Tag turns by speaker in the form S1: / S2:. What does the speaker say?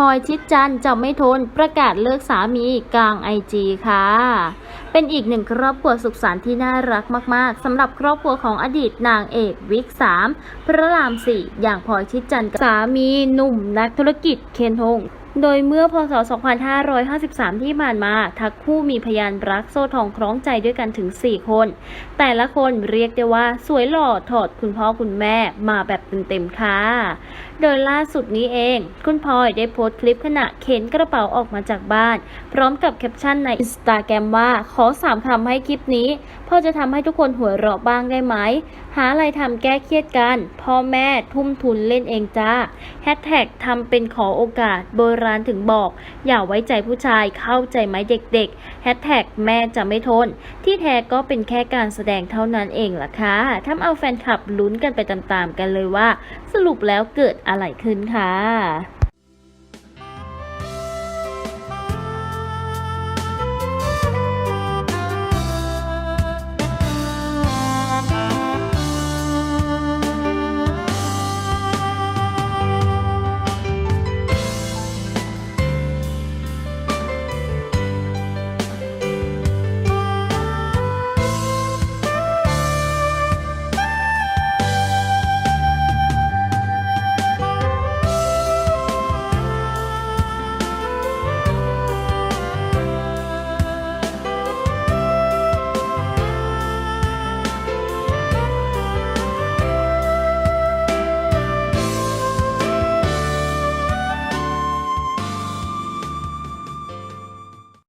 S1: ลอยชิดจันทร์จะไม่ทนประกาศเลิกสามีกลางไอจีค่ะ เป็นอีกหนึ่งครอบครัวสุขสันต์ที่น่ารักมาก ๆสำหรับครอบครัวของอดีตนางเอกวิกสามพระรามสี่อย่างพลอยชิดจันทร์กับสามีหนุ่มนักธุรกิจเคนฮง โดยเมื่อพศ 2553 ที่ผ่านมา ทั้งคู่มีพยานรักโซ่ทองคล้องใจด้วยกันถึง 4 คน แต่ละคนเรียกได้ว่าสวยหล่อถอดคุณพ่อคุณแม่มาแบบเต็มๆค่ะ โดยล่าสุดนี้เอง คุณพลอยได้โพสต์คลิปขณะเข็นกระเป๋าออกมาจากบ้าน พร้อมกับแคปชั่นในอินสตาแกรมว่าขอสามคำให้คลิปนี้พ่อจะทำให้ทุกคนหัวเราะบ้างได้ไหม หาอะไรทำแก้เครียดกัน พ่อแม่ทุ่มทุนเล่นเองจ้าแฮชแท็กทำเป็นขอโอกาสโบรราณถึงบอก อย่าไว้ใจผู้ชายเข้าใจไหมเด็กๆแฮชแท็กแม่จะไม่ทน ที่แท้ก็เป็นแค่การแสดงเท่านั้นเองล่ะค่ะทำเอาแฟนคลับลุ้นกันไปตามๆกันเลยว่า สรุปแล้วเกิดอะไรขึ้นค่ะ